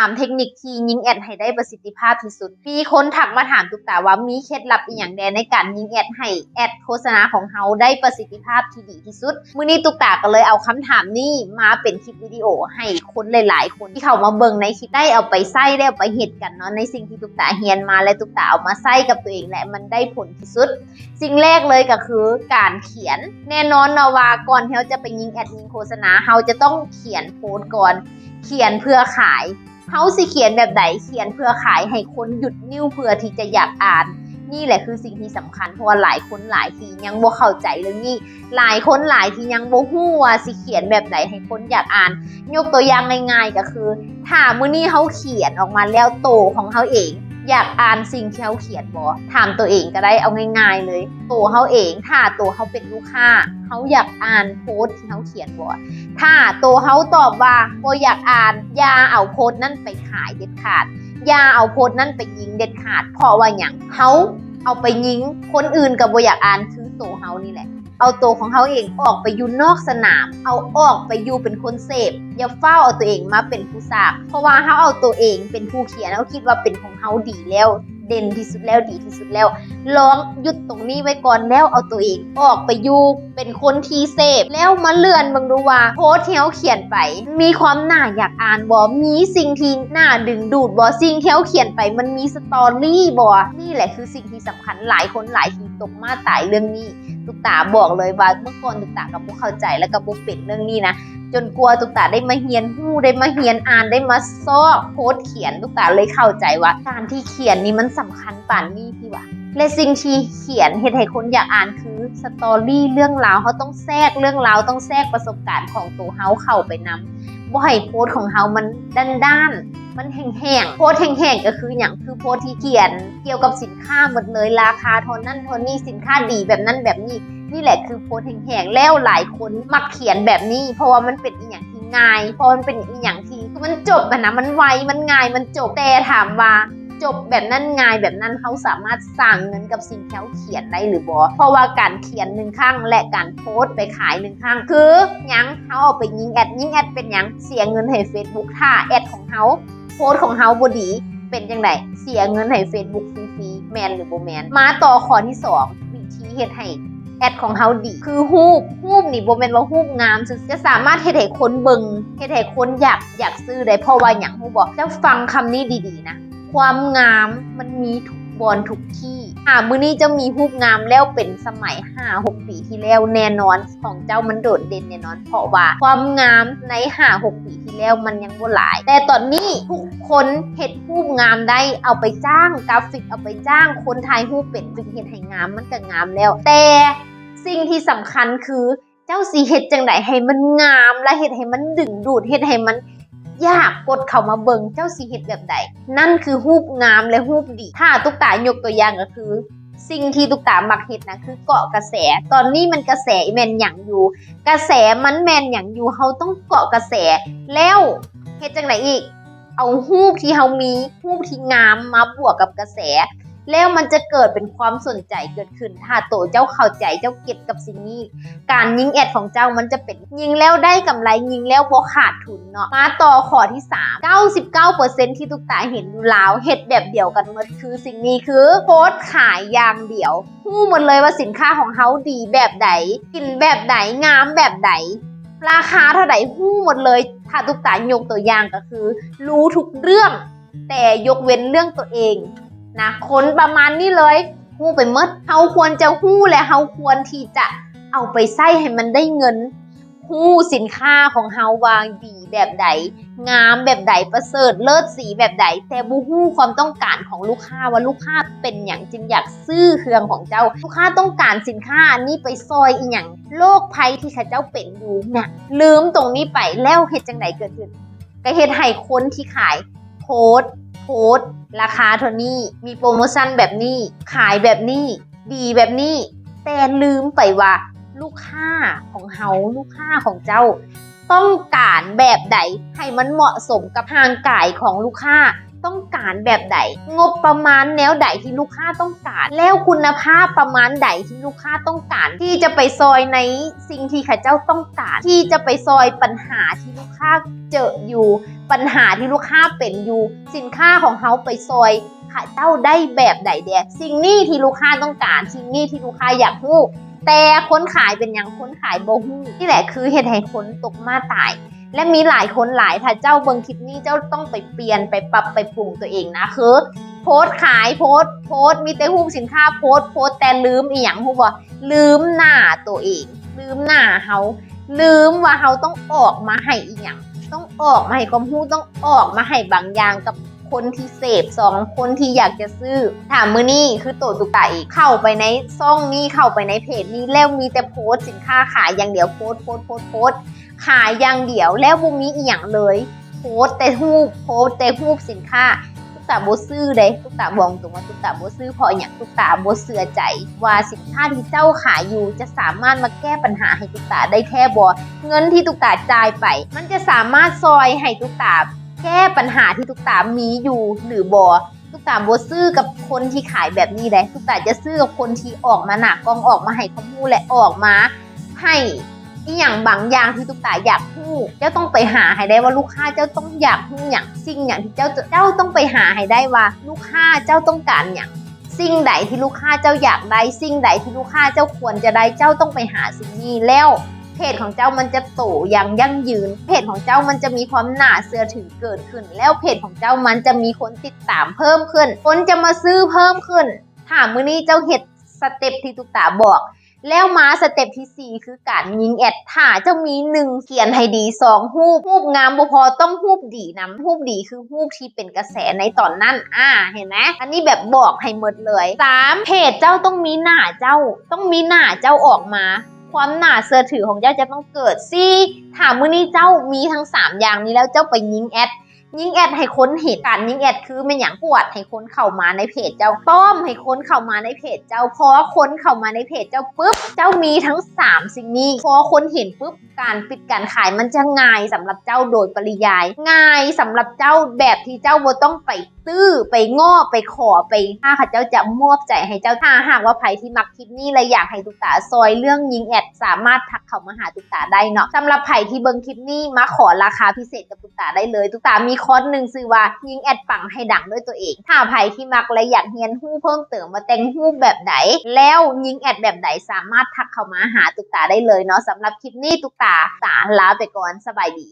3 เทคนิคที่ยิงแอดให้ได้ประสิทธิภาพที่สุด มีคนถักมาถามตุกตาว่ามีเคล็ดลับอีกอย่างแดในการยิงแอดให้แอดโฆษณาของเฮาได้ประสิทธิภาพที่ดีที่สุด มื้อนี้ตุกตาก็เลยเอาคำถามนี้มาเป็นคลิปวิดีโอให้คนหลาย ๆ คนที่เขามาเบิ่งในคลิปได้เอาไปใส่ได้เอาไปเฮ็ดกันเนาะในสิ่งที่ตุกตาเฮียนมาและตุกตาเอามาใส่กับตัวเองและมันได้ผลที่สุด สิ่งแรกเลยก็คือการเขียน แน่นอนเนาะว่าก่อนที่เราจะไปยิงแอดยิงโฆษณาเราจะต้องเขียนโพสต์ก่อน เขียนเพื่อขายเฮาสิเขียนแบบไหนเขียนเพื่อขายให้คนหยุดนิ้วเพื่อที่จะอยากอ่าน นี่แหละคือสิ่งที่สำคัญเพราะว่าหลายคนหลายทียังบ่เข้าใจเรื่องนี้ หลายคนหลายทียังบ่ฮู้ว่าสิเขียนแบบไหนให้คนอยากอ่าน ยกตัวอย่างง่ายๆก็คือ ถ้ามื้อนี้เฮาเขียนออกมาแล้วโตของเฮาเอง อยากอ่านสิ่งที่เฮาเขียนบ่ถามตัวเองก็ได้เอาง่าย ๆ เลย ตัวเฮาเองถ้าตัวเฮาเป็นลูกค้าเฮาอยากอ่านโพสที่เฮาเขียนบ่ถ้าตัวเขาตอบว่าโบอยากอ่านอย่าเอาโพสนั่นไปขายเด็ดขาดอย่าเอาโพสนั่นไปยิงเด็ดขาดเพราะว่าอย่างเขาเอาไปยิงคนอื่นกับโบอยากอ่านคือตัวเขานี่แหละ เอาตัวของเขาเองออกไปอยู่นอกสนาม เอาออกไปอยู่เป็นคนเสพ อย่าเฝ้าเอาตัวเองมาเป็นผู้สากเพราะว่าเขาเอาตัวเองเป็นผู้เขียนเขาคิดว่าเป็นของเขาดีแล้ว เด่นที่สุดแล้วดีที่สุดแล้วลองหยุดตรงนี้ไว้ก่อนแล้วเอาตัวเองออกไปอยู่เป็นคนทีเสพแล้วมาเลื่อนบังดูว่าโพสต์ที่เขียนไป มีความน่าอยากอ่านบอมีสิ่งที่น่าดึงดูดบอสิ่งเขาเขียนไป มันมีสตอรี่บอนี่แหละคือสิ่งที่สำคัญหลายคนหลายทีตกมาตายเรื่องนี้ ตุกตาบอกเลยว่าเมื่อก่อนตุกตากับพวกเข้าใจแล้วก็บุเป็นเรื่องนี้นะจนกลัวตุกตาได้มาเฮียนหู้ได้มาเฮียนอ่านได้มาซอกโพสเขียนตุกตาเลยเข้าใจว่า การที่เขียนนี่มันสำคัญป่านนี้พี่วะและสิ่งที่เขียนเหตุให้คนอยากอ่านคือสตอรี่เรื่องราวเขาต้องแทรกเรื่องราวต้องแทรกประสบการณ์ของตัวเฮาเข้าไปนำ บ่ให้โพสต์ของเฮามันด้านๆมันแห้งๆ โพสต์แห้งๆ ก็คืออย่างคือโพสต์ที่เขียนเกี่ยวกับสินค้าหมดเลยราคาเท่านั้นเท่านี้สินค้าดีแบบนั้นแบบนี้ นี่แหละคือโพสต์แห้งๆ แล้วหลายคนมักเขียนแบบนี้ เพราะว่ามันเป็นอีหยังที่ง่าย เพราะมันเป็นอีหยังที่คือมันจบอะนะมันไวมันง่ายมันจบแต่ถามว่า จบแบบนั้นง่ายแบบนั้นเขาสามารถสร้างเงินกับสิ่งที่เขาเขียนได้หรือบอเพราะว่าการเขียนหนึ่งข้างและการโพสต์ไปขายหนึ่งข้างคือยังเขาเอาไปยิงแอดยิงแอดเป็นยังเสียเงินให้ Facebook ถ้าแอดของเขาโพสต์ของเขาบดีเป็นจังไดเสียเงินให้ Facebook ฟรีๆแมนหรือโบแมนมาต่อข้อที่สองวิธีเฮ็ดให้แอดของเฮาดี คือฮูบฮูบนี่บ่แม่นว่าฮูบงามจะสามารถเฮ็ดให้คนเบิงเฮ็ดให้คนอยากอยากซื้อได้เพราะว่าหยังฮู้บ่จะฟังคำนี้ดีๆนะ ความงามมันมีทุกบอนทุกที่อ่ามือนี้จะมีฮูบงามแล้วเป็นสมัย5-6ปีที่แล้วแน่นอนของเจ้ามันโดดเด่นแน่นอน เพราะว่าความงามใน5-6ปีที่แล้วมันยังบ่หลาย แต่ตอนนี้ทุกคนเฮ็ดฮูบงามได้เอาไปจ้างกราฟิกเอาไปจ้างคนถ่ายฮูบเป็นจึงเฮ็ดให้งามมันก็งามแล้ว แต่สิ่งที่สำคัญคือเจ้าสีเฮ็ดจังไดให้มันงามและเฮ็ดให้มันดึงดูดเฮ็ดให้มัน อยากกดเข้ามาเบิงเจ้าสีเฮ็ดแบบใด นั่นคือรูปงามและรูปดี ถ้าตุ๊กตายกตัวอย่างก็คือ สิ่งที่ตุ๊กตามักเฮ็ดนะคือเกาะกระแส ตอนนี้มันกระแสแมนหยางอยู่ กระแสมันแมนหยางอยู่เฮาต้องเกาะกระแส แล้วเฮ็ดจังไดอีก เอารูปที่เฮามีรูปที่งามมาบวกกับกระแส แล้วมันจะเกิดเป็นความสนใจเกิดขึ้น ถ้าโตเจ้าเข้าใจเจ้าเก็ตกับสิ่งนี้ การยิงแอดของเจ้ามันจะเป็นยิงแล้วได้กำไรยิงแล้วบ่ขาดทุนเนาะมาต่อข้อที่ 3 99%ที่ตุกตาเห็นอยู่ลาวเฮ็ดแบบเดียวกันหมดคือสิ่งนี้คือโพสขายอย่างเดียวพูดหมดเลยว่าสินค้าของเขาดีแบบใดกินแบบใดงามแบบใดราคาเท่าไหร่หู้หมดเลยถ้าตุกตายกตัวอย่างก็คือ รู้ทุกเรื่อง แต่ยกเว้นเรื่องตัวเอง นะคนประมาณนี้เลยหู้ไปมดเฮาควรจะหู้และเฮาควรที่จะเอาไปใส่ให้มันได้เงินหู้สินค้าของเฮาวางดีแบบใด งามแบบใดประเสริฐเลิศสีแบบใด แต่บูฮู้ความต้องการของลูกค้าว่าลูกค้าเป็นอย่างจึงอยากซื้อเครื่องของเจ้า ลูกค้าต้องการสินค้าอันนี้ไปซอยอีหยังโรคภัยที่ข้าเจ้าเป็นอยู่เนี่ยลืมตรงนี้ไปแล้วเฮ็ดจังไดเกิดขึ้นก็เฮ็ดให้คนที่ขายโพสต์ โพสต์ ราคาเท่านี้ มีโปรโมชั่นแบบนี้ ขายแบบนี้ ดีแบบนี้ แต่ลืมไปว่า ลูกค้าของเฮาลูกค้าของเจ้า ต้องการแบบใดให้มันเหมาะสมกับทางกายของลูกค้า ต้องการแบบใด งบประมาณแนวใดที่ลูกค้าต้องการ แล้วคุณภาพประมาณใดที่ลูกค้าต้องการ ที่จะไปซอยในสิ่งที่ข้าเจ้าต้องการ ที่จะไปซอยปัญหาที่ลูกค้าเจออยู่ ปัญหาที่ลูกค้าเป็นอยู่ สินค้าของเขาไปซอยข้าเจ้าได้แบบใดเดียสิ่งนี้ที่ลูกค้าต้องการ สิ่งนี้ที่ลูกค้าอยากรู้แต่คนขายเป็นอย่างคนขายโบฮู้นี่แหละคือเหตุให้คนตกมาตาย และมีหลายคนหลายถ้าเจ้าเบิงคลิปนี้เจ้าต้องไปเปลี่ยนไปปรับไปปรุงตัวเองนะคือ โพสขายโพสโพสมีแต่รูปสินค้าโพสโพสแต่ลืมอีหยังฮู้บ่ลืมหน้าตัวเอง ลืมหน้าเฮาลืมว่าเฮาต้องออกมาให้อีหยังต้องออกมาให้ความรู้ต้องออกมาให้บางอย่างกับคนที่เสพสองคนที่อยากจะซื้อ ถามมือนี่คือโตตุกะอีกเข้าไปในซ่องนี้เข้าไปในเพจนี้แล้วมีแต่โพสสินค้าขายอย่างเดียวโพสโพสโพสโพส ขายอย่างเดียวแล้วบุมีอีหยังเลย โพสแต่รูปโพสแต่รูปสินค้าตุ๊กตาโบซื้อเลยตุ๊กตาบอกตรงว่าตุ๊กตาโบซื้อพราะอหย่างตุ๊กตาโบเสือใจ ว่าสินค้าที่เจ้าขายอยู่จะสามารถมาแก้ปัญหาให้ตุ๊กตาได้แค่บอเงินที่ตุ๊กตาจ่ายไป มันจะสามารถซอยให้ตุ๊กตาแก้ปัญหาที่ตุ๊กตามีอยู่หรือบอตุ๊กตาโบซื้อกับคนที่ขายแบบนี้เลยตุ๊กตาจะซื้อกับคนที่ออกมาหนักกองออกมาให้ข้อมูลและออกมาให้ อีอย่างบางอย่างที่ตุ๊กตาอยากพูดเจ้าต้องไปหาให้ได้ว่าลูกค้าเจ้าต้องอยากพูดอย่างสิ่งอย่างที่เจ้าเจ้าต้องไปหาให้ได้ว่า ลูกค้าเจ้าต้องการอย่างสิ่งใดที่ลูกค้าเจ้าอยากได้สิ่งใดที่ลูกค้าเจ้าควรจะได้เจ้าต้องไปหาสิ่งนี้แล้วเพจของเจ้ามันจะโตอย่างยั่งยืน เพจของเจ้ามันจะมีความหนาเชื่อถือเกิดขึ้น แล้วเพจของเจ้ามันจะมีคนติดตามเพิ่มขึ้น คนจะมาซื้อเพิ่มขึ้น ถามมือนี้เจ้าเห็ดสเต็ปที่ตุ๊กตาบอก แล้วมาสเต็ปที่ 4 คือการยิงแอดถ้าเจ้ามีหนึ่งเขียนให้ดีสองรูปรูปงามบ่พอต้องรูปดีนำรูปดีคือรูปที่เป็นกระแสในตอนนั้น อ่า เห็นไหมอันนี้แบบบอกให้หมดเลยสามเพจเจ้าต้องมีหน้าเจ้า ต้องมีหน้าเจ้าออกมา ความหนาเสือถือของเจ้าจะต้องเกิดซี่ถามมื้อนี้เจ้ามีทั้ง 3 อย่างนี้แล้วเจ้าไปยิงแอด ยิงแอดให้ค้นเหตุการ์ยิงแอดคือเป็นอย่างปวดให้ค้นเข้ามาในเพจเจ้าต้อมให้ค้นเข้ามาในเพจเจ้าพอค้นเข้ามาในเพจเจ้าปุ๊บ เจ้ามีทั้ง 3 สิ่งนี้พอค้นเห็นปุ๊บ การปิดการขายมันจะง่ายสำหรับเจ้าโดยปริยาย ง่ายสำหรับเจ้าแบบที่เจ้าบ่ต้องไปตื้อไปง้อไปขอไปถ้าข้าเจ้าจะมอบใจให้เจ้าถ้าหากว่าใครที่มักคลิปนี้และอยากให้ตุกตาซอยเรื่องยิงแอดสามารถทักเข้ามาหาตุกตาได้เนาะสำหรับใครที่เบิ่งคลิปนี้มาขอราคาพิเศษกับตุกตาได้เลยตุกตามีคอร์สหนึ่งชื่อว่ายิงแอดปังให้ดังด้วยตัวเอง ถ้าใครที่มักและอยากเรียนฮู้เพิ่มเติมมาแต่งฮู้แบบไหนแล้วยิงแอดแบบไหนสามารถทักเข้ามาหาตุกตาได้เลยเนาะสำหรับคลิปนี้ตุกตาสาลาไปก่อนสบายดี